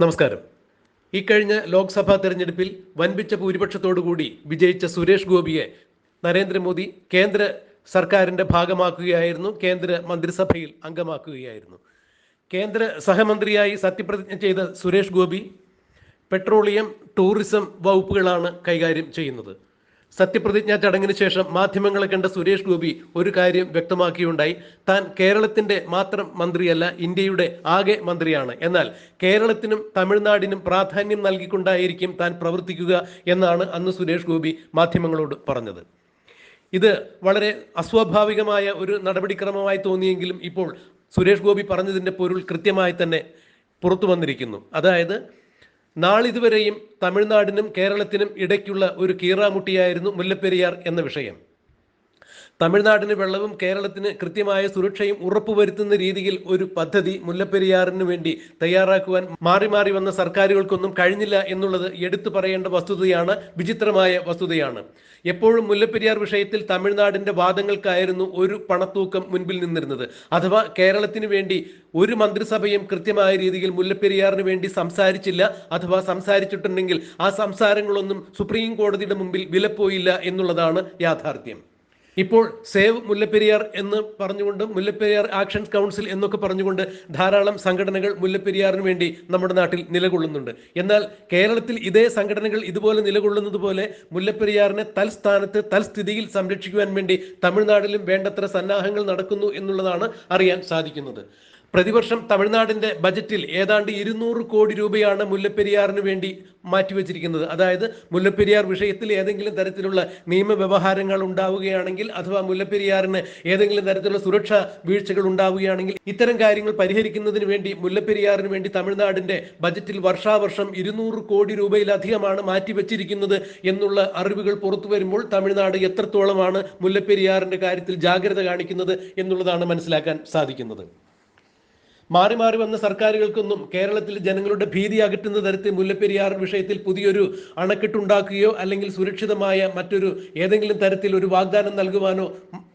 നമസ്കാരം. ഇക്കഴിഞ്ഞ ലോക്സഭാ തെരഞ്ഞെടുപ്പിൽ വൻപിച്ച ഭൂരിപക്ഷത്തോടുകൂടി വിജയിച്ച സുരേഷ് ഗോപിയെ നരേന്ദ്രമോദി കേന്ദ്ര സർക്കാരിന്റെ ഭാഗമാക്കുകയായിരുന്നു കേന്ദ്ര മന്ത്രിസഭയിൽ അംഗമാക്കുകയായിരുന്നു. കേന്ദ്ര സഹമന്ത്രിയായി സത്യപ്രതിജ്ഞ ചെയ്ത സുരേഷ് ഗോപി പെട്രോളിയം ടൂറിസം വകുപ്പുകളാണ് കൈകാര്യം ചെയ്യുന്നത്. സത്യപ്രതിജ്ഞാ ചടങ്ങിന് ശേഷം മാധ്യമങ്ങളെ കണ്ട സുരേഷ് ഗോപി ഒരു കാര്യം വ്യക്തമാക്കിയുണ്ടായി. താൻ കേരളത്തിന്റെ മാത്രം മന്ത്രിയല്ല ഇന്ത്യയുടെ ആകെ മന്ത്രിയാണ്. എന്നാൽ കേരളത്തിനും തമിഴ്നാടിനും പ്രാധാന്യം നൽകിക്കൊണ്ടായിരിക്കും താൻ പ്രവർത്തിക്കുക എന്നാണ് അന്ന് സുരേഷ് ഗോപി മാധ്യമങ്ങളോട് പറഞ്ഞത്. ഇത് വളരെ അസ്വാഭാവികമായ ഒരു നടപടിക്രമമായി തോന്നിയെങ്കിലും ഇപ്പോൾ സുരേഷ് ഗോപി പറഞ്ഞതിന്റെ പൊരുൾ കൃത്യമായി തന്നെ പുറത്തു വന്നിരിക്കുന്നു. അതായത് നാളിതുവരെയും തമിഴ്നാടിനും കേരളത്തിനും ഇടയ്ക്കുള്ള ഒരു കീറാമുട്ടിയായിരുന്നു മുല്ലപ്പെരിയാർ എന്ന വിഷയം. തമിഴ്നാടിന് വെള്ളവും കേരളത്തിന് കൃത്യമായ സുരക്ഷയും ഉറപ്പുവരുത്തുന്ന രീതിയിൽ ഒരു പദ്ധതി മുല്ലപ്പെരിയാറിന് വേണ്ടി തയ്യാറാക്കുവാൻ മാറി മാറി വന്ന സർക്കാരുകൾക്കൊന്നും കഴിഞ്ഞില്ല എന്നുള്ളത് എടുത്തു പറയേണ്ട വസ്തുതയാണ് വിചിത്രമായ വസ്തുതയാണ്. എപ്പോഴും മുല്ലപ്പെരിയാർ വിഷയത്തിൽ തമിഴ്നാടിന്റെ വാദങ്ങൾക്കായിരുന്നു ഒരു പണത്തൂക്കം മുൻപിൽ നിന്നിരുന്നത്. അഥവാ കേരളത്തിന് വേണ്ടി ഒരു മന്ത്രിസഭയും കൃത്യമായ രീതിയിൽ മുല്ലപ്പെരിയാറിന് വേണ്ടി സംസാരിച്ചില്ല അഥവാ സംസാരിച്ചിട്ടുണ്ടെങ്കിൽ ആ സംസാരങ്ങളൊന്നും സുപ്രീം കോടതിയുടെ മുമ്പിൽ വിലപ്പോയില്ല എന്നുള്ളതാണ് യാഥാർത്ഥ്യം. ഇപ്പോൾ സേവ് മുല്ലപ്പെരിയാർ എന്ന് പറഞ്ഞുകൊണ്ട് മുല്ലപ്പെരിയാർ ആക്ഷൻ കൗൺസിൽ എന്നൊക്കെ പറഞ്ഞുകൊണ്ട് ധാരാളം സംഘടനകൾ മുല്ലപ്പെരിയാറിന് വേണ്ടി നമ്മുടെ നാട്ടിൽ നിലകൊള്ളുന്നുണ്ട്. എന്നാൽ കേരളത്തിൽ ഇതേ സംഘടനകൾ ഇതുപോലെ നിലകൊള്ളുന്നത് പോലെ മുല്ലപ്പെരിയാറിനെ തൽസ്ഥാനത്ത് തൽസ്ഥിതിയിൽ സംരക്ഷിക്കുവാൻ വേണ്ടി തമിഴ്നാട്ടിലും വേണ്ടത്ര സന്നാഹങ്ങൾ നടക്കുന്നു എന്നുള്ളതാണ് അറിയാൻ സാധിക്കുന്നത്. പ്രതിവർഷം തമിഴ്നാടിന്റെ ബജറ്റിൽ ഏതാണ്ട് ഇരുന്നൂറ് കോടി രൂപയാണ് മുല്ലപ്പെരിയാറിന് വേണ്ടി മാറ്റിവെച്ചിരിക്കുന്നത്. അതായത് മുല്ലപ്പെരിയാർ വിഷയത്തിൽ ഏതെങ്കിലും തരത്തിലുള്ള നിയമവ്യവഹാരങ്ങൾ ഉണ്ടാവുകയാണെങ്കിൽ അഥവാ മുല്ലപ്പെരിയാറിന് ഏതെങ്കിലും തരത്തിലുള്ള സുരക്ഷാ വീഴ്ചകൾ ഉണ്ടാവുകയാണെങ്കിൽ ഇത്തരം കാര്യങ്ങൾ പരിഹരിക്കുന്നതിന് വേണ്ടി മുല്ലപ്പെരിയാറിന് വേണ്ടി തമിഴ്നാടിന്റെ ബജറ്റിൽ വർഷാവർഷം ഇരുന്നൂറ് കോടി രൂപയിലധികമാണ് മാറ്റിവെച്ചിരിക്കുന്നത് എന്നുള്ള അറിവുകൾ പുറത്തു വരുമ്പോൾ തമിഴ്നാട് എത്രത്തോളമാണ് മുല്ലപ്പെരിയാറിന്റെ കാര്യത്തിൽ ജാഗ്രത കാണിക്കുന്നത് എന്നുള്ളതാണ് മനസ്സിലാക്കാൻ സാധിക്കുന്നത്. മാറി മാറി വന്ന സർക്കാരുകൾക്കൊന്നും കേരളത്തിലെ ജനങ്ങളുടെ ഭീതി അകറ്റുന്ന തരത്തിൽ മുല്ലപ്പെരിയാർ വിഷയത്തിൽ പുതിയൊരു അണക്കെട്ടുണ്ടാക്കുകയോ അല്ലെങ്കിൽ സുരക്ഷിതമായ മറ്റൊരു ഏതെങ്കിലും തരത്തിൽ ഒരു വാഗ്ദാനം നൽകുവാനോ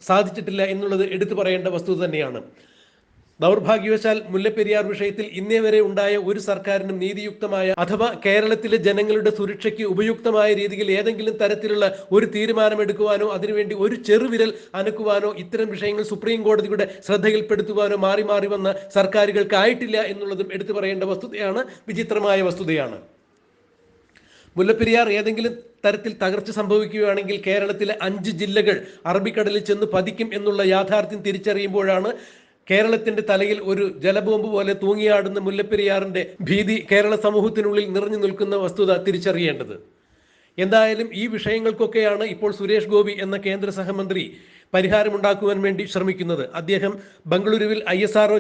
സാധിച്ചിട്ടില്ല എന്നുള്ളത് എടുത്തു പറയേണ്ട വസ്തുത തന്നെയാണ്. ദൗർഭാഗ്യവശാൽ മുല്ലപ്പെരിയാർ വിഷയത്തിൽ ഇന്നേ വരെ ഉണ്ടായ ഒരു സർക്കാരിനും നീതിയുക്തമായ അഥവാ കേരളത്തിലെ ജനങ്ങളുടെ സുരക്ഷയ്ക്ക് ഉപയുക്തമായ രീതിയിൽ ഏതെങ്കിലും തരത്തിലുള്ള ഒരു തീരുമാനമെടുക്കുവാനോ അതിനുവേണ്ടി ഒരു ചെറുവിരൽ അനക്കുവാനോ ഇത്തരം വിഷയങ്ങൾ സുപ്രീം കോടതിയുടെ ശ്രദ്ധയിൽപ്പെടുത്തുവാനോ മാറി മാറി വന്ന സർക്കാരുകൾക്കായിട്ടില്ല എന്നുള്ളതും എടുത്തു പറയേണ്ട വസ്തുതയാണ് വിചിത്രമായ വസ്തുതയാണ്. മുല്ലപ്പെരിയാർ ഏതെങ്കിലും തരത്തിൽ തകർച്ച സംഭവിക്കുകയാണെങ്കിൽ കേരളത്തിലെ അഞ്ച് ജില്ലകൾ അറബിക്കടലിൽ ചെന്ന് പതിക്കും എന്നുള്ള യാഥാർത്ഥ്യം തിരിച്ചറിയുമ്പോഴാണ് കേരളത്തിന്റെ തലയിൽ ഒരു ജലബോംബ് പോലെ തൂങ്ങിയാടുന്ന മുല്ലപ്പെരിയാറിന്റെ ഭീതി കേരള സമൂഹത്തിനുള്ളിൽ നിറഞ്ഞു നിൽക്കുന്ന വസ്തുത തിരിച്ചറിയേണ്ടത്. എന്തായാലും ഈ വിഷയങ്ങൾക്കൊക്കെയാണ് ഇപ്പോൾ സുരേഷ് ഗോപി എന്ന കേന്ദ്ര സഹമന്ത്രി പരിഹാരമുണ്ടാക്കുവാൻ വേണ്ടി ശ്രമിക്കുന്നത്. അദ്ദേഹം ബംഗളൂരുവിൽ ഐ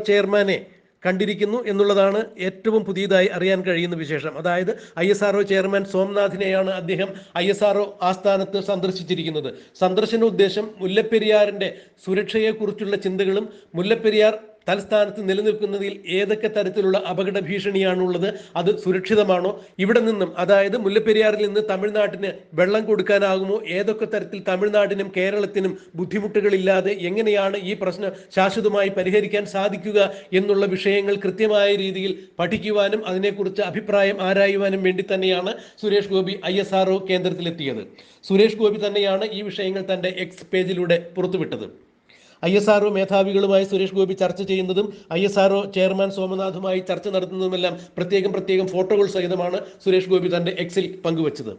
ചെയർമാനെ കണ്ടിരിക്കുന്നു എന്നുള്ളതാണ് ഏറ്റവും പുതിയതായി അറിയാൻ കഴിയുന്ന വിശേഷം. അതായത് ഐ എസ് ആർ ചെയർമാൻ സോംനാഥിനെയാണ് അദ്ദേഹം ഐ എസ് ആർ ആസ്ഥാനത്ത് സന്ദർശിച്ചിരിക്കുന്നത്. സന്ദർശന ഉദ്ദേശം മുല്ലപ്പെരിയാറിന്റെ സുരക്ഷയെക്കുറിച്ചുള്ള ചിന്തകളും മുല്ലപ്പെരിയാർ തലസ്ഥാനത്ത് നിലനിൽക്കുന്നതിൽ ഏതൊക്കെ തരത്തിലുള്ള അപകട ഭീഷണിയാണുള്ളത് അത് സുരക്ഷിതമാണോ? ഇവിടെ നിന്നും അതായത് മുല്ലപ്പെരിയാറിൽ നിന്ന് തമിഴ്നാട്ടിന് വെള്ളം കൊടുക്കാനാകുമോ? ഏതൊക്കെ തരത്തിൽ തമിഴ്നാടിനും കേരളത്തിനും ബുദ്ധിമുട്ടുകളില്ലാതെ എങ്ങനെയാണ് ഈ പ്രശ്നം ശാശ്വതമായി പരിഹരിക്കാൻ സാധിക്കുക എന്നുള്ള വിഷയങ്ങൾ കൃത്യമായ രീതിയിൽ പഠിക്കുവാനും അതിനെക്കുറിച്ച് അഭിപ്രായം ആരായുവാനും വേണ്ടി തന്നെയാണ് Suresh Gopi I S R കേന്ദ്രത്തിലെത്തിയത്. Suresh Gopi തന്നെയാണ് ഈ വിഷയങ്ങൾ തന്റെ എക്സ് പേജിലൂടെ പുറത്തുവിട്ടത്. ഐ എസ് ആർഒ മേധാവികളുമായി സുരേഷ് ഗോപി ചർച്ച ചെയ്യുന്നതും I S R O chairman സോമനാഥുമായി ചർച്ച നടത്തുന്നതുമെല്ലാം പ്രത്യേകം പ്രത്യേകം ഫോട്ടോകൾ സഹിതമാണ് സുരേഷ് ഗോപി തന്റെ എക്സിൽ പങ്കുവച്ചത്.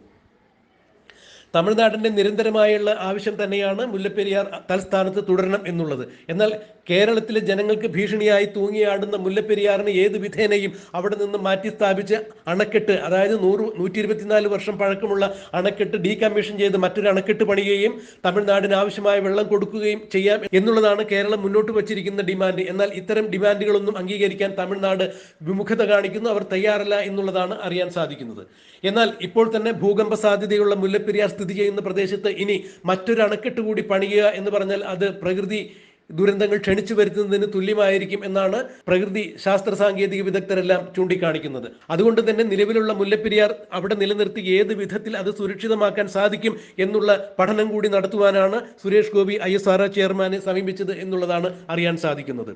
തമിഴ്നാടിന്റെ നിരന്തരമായുള്ള ആവശ്യം തന്നെയാണ് മുല്ലപ്പെരിയാർ തൽസ്ഥാനത്ത് തുടരണം എന്നുള്ളത്. എന്നാൽ കേരളത്തിലെ ജനങ്ങൾക്ക് ഭീഷണിയായി തൂങ്ങിയാടുന്ന മുല്ലപ്പെരിയാറിന് ഏത് വിധേനയും അവിടെ നിന്ന് മാറ്റി സ്ഥാപിച്ച് അണക്കെട്ട് അതായത് നൂറ് നൂറ്റി ഇരുപത്തിനാല് വർഷം പഴക്കമുള്ള അണക്കെട്ട് ഡീകമ്മീഷൻ ചെയ്ത് മറ്റൊരു അണക്കെട്ട് പണിയുകയും തമിഴ്നാടിന് ആവശ്യമായ വെള്ളം കൊടുക്കുകയും ചെയ്യാം എന്നുള്ളതാണ് കേരളം മുന്നോട്ട് വച്ചിരിക്കുന്ന ഡിമാൻഡ്. എന്നാൽ ഇത്തരം ഡിമാൻഡുകളൊന്നും അംഗീകരിക്കാൻ തമിഴ്നാട് വിമുഖത കാണിക്കുന്നു. അവർ തയ്യാറല്ല എന്നുള്ളതാണ് അറിയാൻ സാധിക്കുന്നത്. എന്നാൽ ഇപ്പോൾ തന്നെ ഭൂകമ്പ സാധ്യതയുള്ള മുല്ലപ്പെരിയാർ സ്ഥിതി ചെയ്യുന്ന പ്രദേശത്ത് ഇനി മറ്റൊരു അണക്കെട്ട് കൂടി പണിയുക എന്ന് പറഞ്ഞാൽ അത് പ്രകൃതി ദുരന്തങ്ങൾ ക്ഷണിച്ചു വരുത്തുന്നതിന് തുല്യമായിരിക്കും എന്നാണ് പ്രകൃതി ശാസ്ത്ര സാങ്കേതിക വിദഗ്ധരെല്ലാം ചൂണ്ടിക്കാണിക്കുന്നത്. അതുകൊണ്ട് തന്നെ നിലവിലുള്ള മുല്ലപ്പെരിയാർ അവിടെ നിലനിർത്തി ഏത് വിധത്തിൽ അത് സുരക്ഷിതമാക്കാൻ സാധിക്കും എന്നുള്ള പഠനം കൂടി നടത്തുവാനാണ് സുരേഷ് ഗോപി ഐ ചെയർമാനെ സമീപിച്ചത് എന്നുള്ളതാണ് അറിയാൻ സാധിക്കുന്നത്.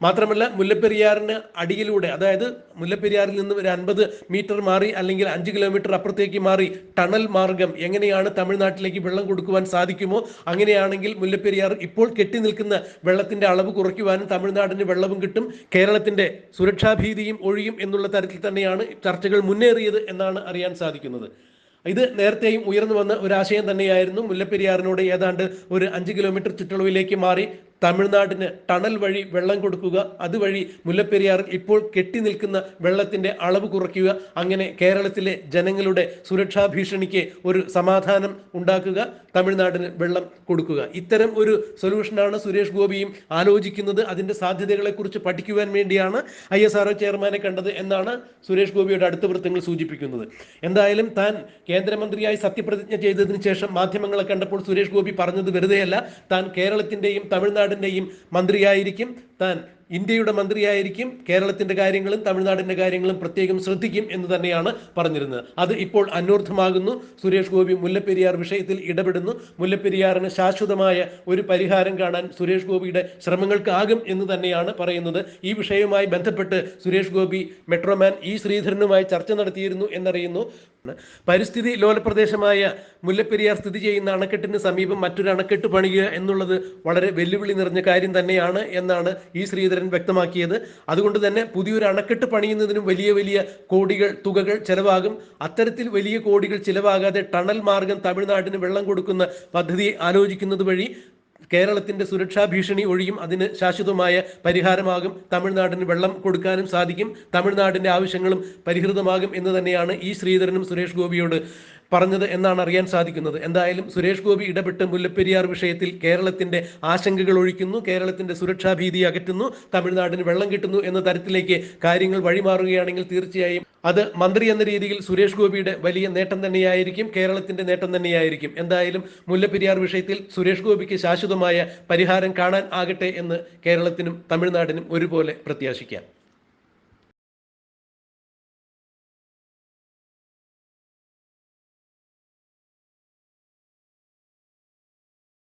മാത്രമല്ല മുല്ലപ്പെരിയാറിന് അടിയിലൂടെ അതായത് മുല്ലപ്പെരിയാറിൽ നിന്ന് ഒരു അൻപത് മീറ്റർ മാറി അല്ലെങ്കിൽ അഞ്ച് കിലോമീറ്റർ അപ്പുറത്തേക്ക് മാറി ടണൽ മാർഗം എങ്ങനെയാണ് തമിഴ്നാട്ടിലേക്ക് വെള്ളം കൊടുക്കുവാൻ സാധിക്കുമോ? അങ്ങനെയാണെങ്കിൽ മുല്ലപ്പെരിയാർ ഇപ്പോൾ കെട്ടി നിൽക്കുന്ന വെള്ളത്തിന്റെ അളവ് കുറയ്ക്കുവാനും തമിഴ്നാടിന് വെള്ളവും കിട്ടും കേരളത്തിന്റെ സുരക്ഷാഭീതിയും ഒഴിയും എന്നുള്ള തരത്തിൽ തന്നെയാണ് ചർച്ചകൾ മുന്നേറിയത് എന്നാണ് അറിയാൻ സാധിക്കുന്നത്. ഇത് നേരത്തെയും ഉയർന്നു വന്ന ഒരു ആശയം തന്നെയായിരുന്നു മുല്ലപ്പെരിയാറിനോട് ഏതാണ്ട് ഒരു അഞ്ച് കിലോമീറ്റർ ചുറ്റളവിലേക്ക് മാറി തമിഴ്നാടിന് ടണൽ വഴി വെള്ളം കൊടുക്കുക അതുവഴി മുല്ലപ്പെരിയാറിൽ ഇപ്പോൾ കെട്ടി നിൽക്കുന്ന വെള്ളത്തിന്റെ അളവ് കുറയ്ക്കുക അങ്ങനെ കേരളത്തിലെ ജനങ്ങളുടെ സുരക്ഷാ ഭീഷണിക്ക് ഒരു സമാധാനം ഉണ്ടാക്കുക തമിഴ്നാടിന് വെള്ളം കൊടുക്കുക. ഇത്തരം ഒരു സൊല്യൂഷനാണ് സുരേഷ് ഗോപിയും ആലോചിക്കുന്നത്. അതിന്റെ സാധ്യതകളെക്കുറിച്ച് പഠിക്കുവാൻ വേണ്ടിയാണ് ഐ എസ് ആർ ചെയർമാനെ കണ്ടത് എന്നാണ് സുരേഷ് ഗോപിയുടെ അടുത്ത വൃത്തങ്ങൾ സൂചിപ്പിക്കുന്നത്. എന്തായാലും താൻ കേന്ദ്രമന്ത്രിയായി സത്യപ്രതിജ്ഞ ചെയ്തതിനു ശേഷം മാധ്യമങ്ങളെ കണ്ടപ്പോൾ സുരേഷ് ഗോപി പറഞ്ഞത് വെറുതെയല്ല. താൻ കേരളത്തിന്റെയും തമിഴ്നാടിന്റെയും മന്ത്രിയായിരിക്കും. താൻ ഇന്ത്യയുടെ മന്ത്രിയായിരിക്കും. കേരളത്തിന്റെ കാര്യങ്ങളും തമിഴ്നാടിന്റെ കാര്യങ്ങളും പ്രത്യേകം ശ്രദ്ധിക്കും എന്ന് തന്നെയാണ് പറഞ്ഞിരുന്നത്. അത് ഇപ്പോൾ അന്വർത്ഥമാകുന്നു. സുരേഷ് ഗോപി മുല്ലപ്പെരിയാർ വിഷയത്തിൽ ഇടപെടുന്നു. മുല്ലപ്പെരിയാറിന് ശാശ്വതമായ ഒരു പരിഹാരം കാണാൻ സുരേഷ് ഗോപിയുടെ ശ്രമങ്ങൾക്കാകും എന്ന് തന്നെയാണ് പറയുന്നത്. ഈ വിഷയവുമായി ബന്ധപ്പെട്ട് സുരേഷ് ഗോപി മെട്രോമാൻ ഇ ശ്രീധരനുമായി ചർച്ച നടത്തിയിരുന്നു എന്നറിയുന്നു. പരിസ്ഥിതി ലോലപ്രദേശമായ മുല്ലപ്പെരിയാർ സ്ഥിതി ചെയ്യുന്ന അണക്കെട്ടിന് സമീപം മറ്റൊരു അണക്കെട്ട് പണിയുക എന്നുള്ളത് വളരെ വെല്ലുവിളി നിറഞ്ഞ കാര്യം തന്നെയാണ് എന്നാണ് ഈ ശ്രീധരൻ വ്യക്തമാക്കിയത്. അതുകൊണ്ട് തന്നെ പുതിയൊരു അണക്കെട്ട് പണിയുന്നതിനും വലിയ വലിയ കോടികൾ തുകകൾ ചെലവാകും. അത്തരത്തിൽ വലിയ കോടികൾ ചിലവാകാതെ ടണൽ മാർഗം തമിഴ്നാടിന് വെള്ളം കൊടുക്കുന്ന പദ്ധതി ആലോചിക്കുന്നത് വഴി കേരളത്തിന്റെ സുരക്ഷാ ഭീഷണി ഒഴിയും അതിന് ശാശ്വതമായ പരിഹാരമാകും. തമിഴ്നാടിന് വെള്ളം കൊടുക്കാനും സാധിക്കും. തമിഴ്നാടിന്റെ ആവശ്യങ്ങളും പരിഹൃതമാകും എന്ന് തന്നെയാണ് ഈ ശ്രീധരനും സുരേഷ് ഗോപിയോട് പറഞ്ഞത് എന്നാണ് അറിയാൻ സാധിക്കുന്നത്. എന്തായാലും സുരേഷ് ഗോപി ഇടപെട്ട് മുല്ലപ്പെരിയാർ വിഷയത്തിൽ കേരളത്തിന്റെ ആശങ്കകൾ ഒഴിക്കുന്നു കേരളത്തിന്റെ സുരക്ഷാ ഭീതി അകറ്റുന്നു തമിഴ്നാടിന് വെള്ളം കിട്ടുന്നു എന്ന തരത്തിലേക്ക് കാര്യങ്ങൾ വഴിമാറുകയാണെങ്കിൽ തീർച്ചയായും അത് മന്ത്രി എന്ന രീതിയിൽ സുരേഷ് ഗോപിയുടെ വലിയ നേട്ടം തന്നെയായിരിക്കും കേരളത്തിന്റെ നേട്ടം തന്നെയായിരിക്കും. എന്തായാലും മുല്ലപ്പെരിയാർ വിഷയത്തിൽ സുരേഷ് ഗോപിക്ക് ശാശ്വതമായ പരിഹാരം കാണാൻ ആകട്ടെ എന്ന് കേരളത്തിനും തമിഴ്നാടിനും ഒരുപോലെ പ്രത്യാശിക്കാം.